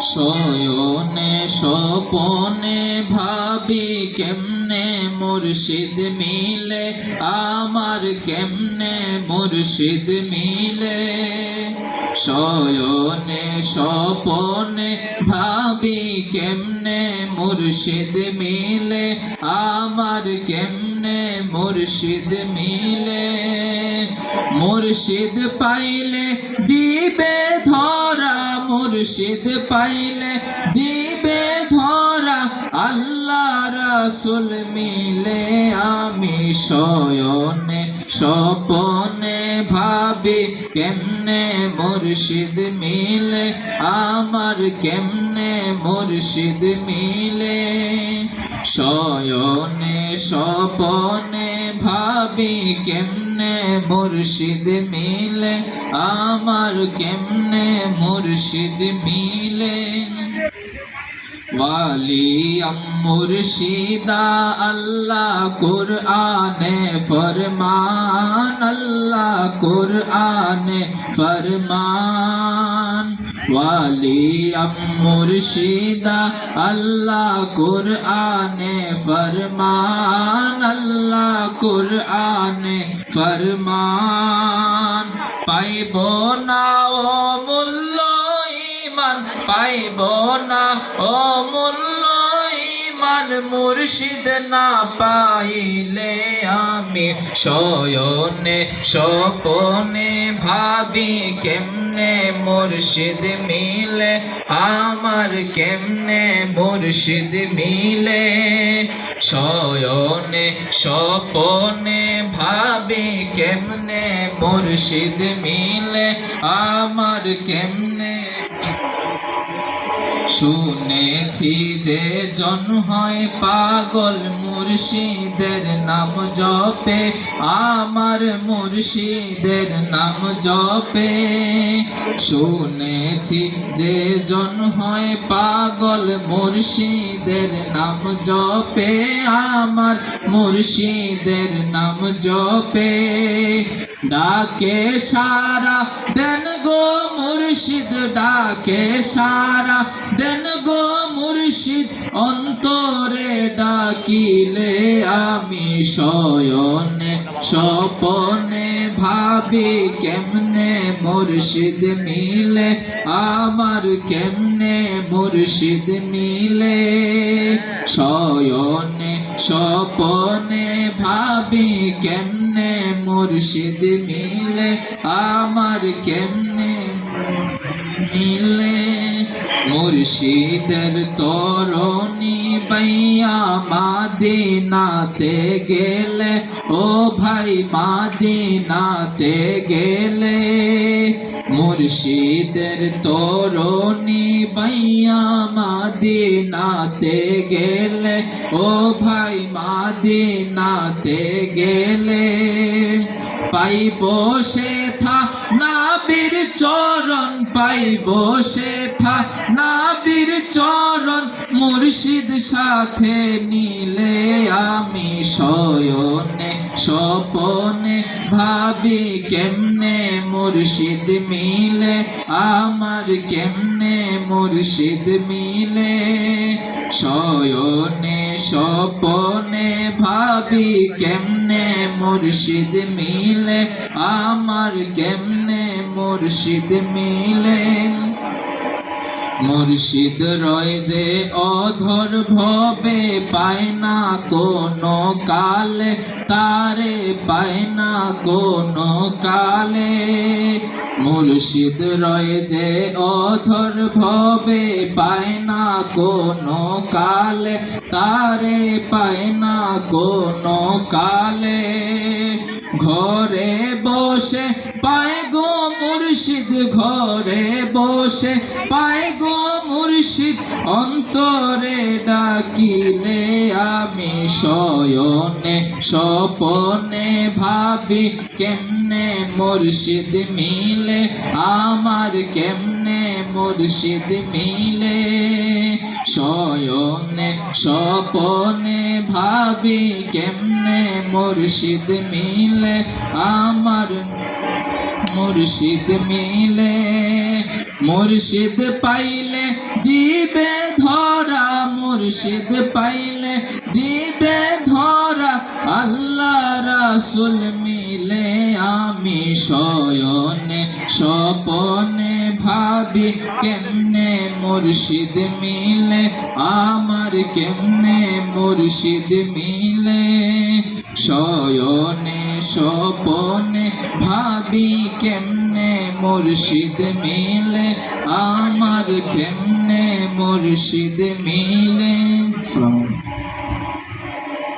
শয়নে স্বপনে ভাবি কেমনে মুর্শিদ মিলে, আমার কেমনে মুর্শিদ মিলে? শয়নে স্বপনে ভাবি কেমনে মুর্শিদ মিলে, আমার কেমনে মুর্শিদ মিলে? মুর্শিদ পাইলে দিবে ধরা মুর্শিদ পাইলে দিবে ধরা আল্লাহ রাসুল মিলে আমি শয়নে স্বপনে ভাবি কেমনে মুর্শিদ মিলে, আমার কেমনে মুর্শিদ মিলে? শয়নে স্বপনে ভাবি কেমনে মুর্শিদ মিলে আমার কেমনে মুর্শিদ মিলে? ওয়ালিয়াম মুর্শিদা আল্লাহ কুরআনে ফরমান আল্লাহ কুরআনে ফরমান। ওয়ালি মুর্শিদা, আল্লাহ কুরআনে ফরমান, আল্লাহ কুরআনে ফরমান। পাইব না ও মূল্য ইমান পাইব না ও মূল্য ইমান মুর্শিদ না পাইলে আমি শয়নে, স্বপনে ভাবি কেমনে মুর্শিদ মিলে? আমার কেমনে মুর্শিদ মিলে? শয়নে স্বপনে ভাবি কেমনে মুর্শিদ মিলে? আমার কেমনে শুনেছি যে জন হয় পাগল মুর্শিদের নাম জপে, আমার মুর্শিদের নাম জপে। শুনেছি যে জন হয় পাগল মুর্শিদের নাম জপে, আমার মুর্শিদের নাম জপে। ডাকে সারা দেন গো মুর্শিদ ডাকে সারা। দেন গো মুর্শিদ, অন্তরে ডাকিলে আমি শয়নে। স্বপনে ভাবি কেমনে মুর্শিদ মিলে, আমার কেমনে মুর্শিদ মিলে। শয়নে, স্বপনে ভাবি কেমনে মুর্শিদ মিলে, আমার কেমনে মিলে মুর্শিদের তরণী বাইয়া মাদিনাতে গেলে, ও ভাই মাদিনাতে গেলে। মুর্শিদের তরণী বাইয়া মাদিনাতে গেলে, ও ভাই মাদিনাতে গেলে। পাইব সে চরণ পাইব সে থা নাবির চরণ মুর্শিদ সাথে নিলে আমি শয়নে, স্বপনে ভাবি কেমনে মুর্শিদ মিলে, আমার কেমনে মুর্শিদ মিলে। শয়নে, স্বপনে ভাবি কেমনে মুর্শিদ মিলে, আমার কেমনে মুর্শিদ মিলে? মুর্শিদ রয় যে অধর ভবে পায় না কোনো কালে, তারে পায় না কোনো কালে। মুর্শিদ রয় যে অধর ভবে পায় না কোনো কালে, তারে পায় না কোনো কালে। মুর্শিদ ঘরে বসে পায় গো মুর্শিদ, অন্তরে ডাকিলে আমি শয়নে, স্বপনে ভাবি কেমনে মুর্শিদ মিলে, আমার কেমনে মুর্শিদ মিলে? শয়নে, স্বপনে ভাবি কেমনে মুর্শিদ মিলে, আমার মুর্শিদ মিলে, মুর্শিদ পাইলে দিবে ধরা, মুর্শিদ পাইলে দিবে ধরা, আল্লাহ রাসুল মিলে আমি শয়নে, স্বপনে ভাবি কেমনে মুর্শিদ মিলে, আমার কেমনে মুর্শিদ মিলে, শয়নে, স্বপনে ভাবি কেমনে মুর্শিদ মিলে? আমার কেমনে মুর্শিদ মিলে? আলাইকুম।